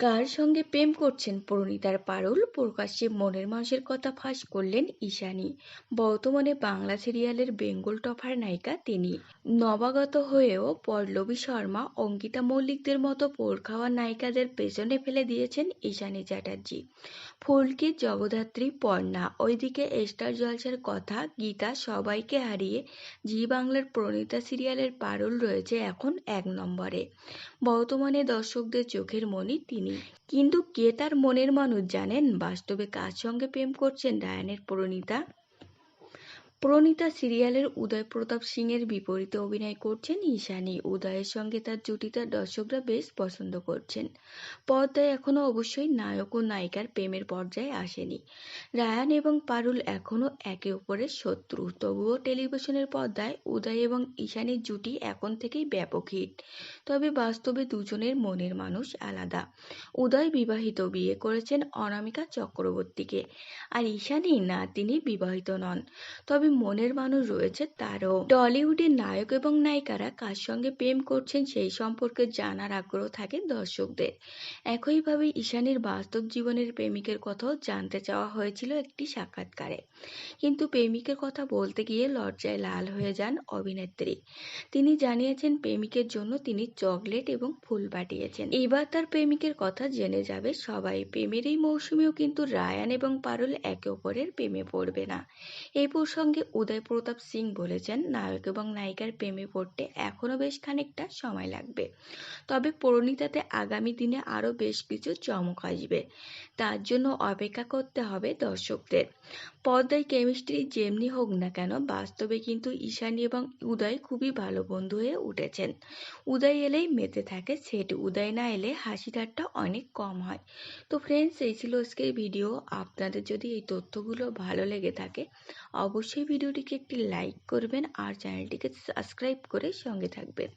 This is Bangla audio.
কার সঙ্গে প্রেম করছেন? পরিণীতার পারুল, প্রকাশ্যে মনের মানুষের কথা ফাঁস করলেন ঈশানী। বর্তমানে বাংলা সিরিয়ালের বেঙ্গল টপার নায়িকা তিনি। নবাগত হয়েও পল্লবী শর্মা, অঙ্কিতা মল্লিকদের মতো পোড় খাওয়া নায়িকাদের পেছনে ফেলে দিয়েছেন ঈশানী চ্যাটার্জি। ফুলকি, জগদ্ধাত্রী, পর্ণা, ওইদিকে স্টার জলসার কথা, গীতা সবাইকে হারিয়ে জি বাংলার প্রণীতা সিরিয়ালের পারুল রয়েছে এখন এক নম্বরে। বর্তমানে দর্শকদের চোখের মনি তিনি। কিন্তু কে তার মনের মানুষ জানেন? বাস্তবে কার সঙ্গে প্রেম করছেন? রায়ানের পরিণীতা? প্রণীতা সিরিয়ালের উদয় প্রতাপ সিংয়ের বিপরীতে অভিনয় করছেন ঈশানী। উদয়ের সঙ্গে তার জুটিটা দর্শকরা বেশ পছন্দ করছেন। পর্দায় এখনও অবশ্যই নায়ক ও নায়িকার প্রেমের পর্যায়ে আসেনি। রায়ান এবং পারুল এখনও একে অপরের শত্রু। তবুও টেলিভিশনের পর্দায় উদয় এবং ঈশানীর জুটি এখন থেকেই ব্যাপক হিট। তবে বাস্তবে দুজনের মনের মানুষ আলাদা। উদয় বিবাহিত বিয়ে করেছেন অনামিকা চক্রবর্তীকে। আর ঈশানী না, তিনি বিবাহিত নন। তবে মনের মানুষ রয়েছে তারও। টলিউডের নায়ক এবং নায়িকারা কার সঙ্গে প্রেম করছেন সেই সম্পর্কে জানার আগ্রহ থাকে দর্শকদের। একইভাবে ঈশানীর বাস্তব জীবনের প্রেমিকের কথাও জানতে চাওয়া হয়েছিল একটি সাক্ষাৎকারে। কিন্তু প্রেমিকের কথা বলতে গিয়ে লজ্জায় লাল হয়ে যান অভিনেত্রী। তিনি জানিয়েছেন প্রেমিকের জন্য তিনি চকলেট এবং ফুল পাঠিয়েছেন। এবার তার প্রেমিকের কথা জেনে যাবে সবাই। প্রেমের এই মৌসুমেও কিন্তু রায়ান এবং পারুল একে অপরের প্রেমে পড়বে না। এই প্রসঙ্গে উদয় প্রতাপ সিং বলেছেন, নায়ক এবং নায়িকার প্রেমে পড়তে এখনও বেশ খানিকটা সময় লাগবে। তবে পরিণীতাতে আগামী দিনে আরও বেশ কিছু চমক আসবে। তার জন্য অপেক্ষা করতে হবে দর্শকদের। পর্দায় কেমিস্ট্রি যেমনি হোক না কেন, বাস্তবে কিন্তু ঈশানী এবং উদয় খুবই ভালো বন্ধু হয়ে উঠেছেন। উদয় এলেই মেতে থাকে সেট উদয় না এলে হাসি ঠাট্টা অনেক কম হয়। তো ফ্রেন্ডস এই ছিল আজকের ভিডিও আপনাদের যদি এই তথ্যগুলো ভালো লেগে থাকে, অবশ্যই ভিডিওটিকে একটি লাইক করবেন আর চ্যানেলটিকে সাবস্ক্রাইব করে সঙ্গে থাকবেন।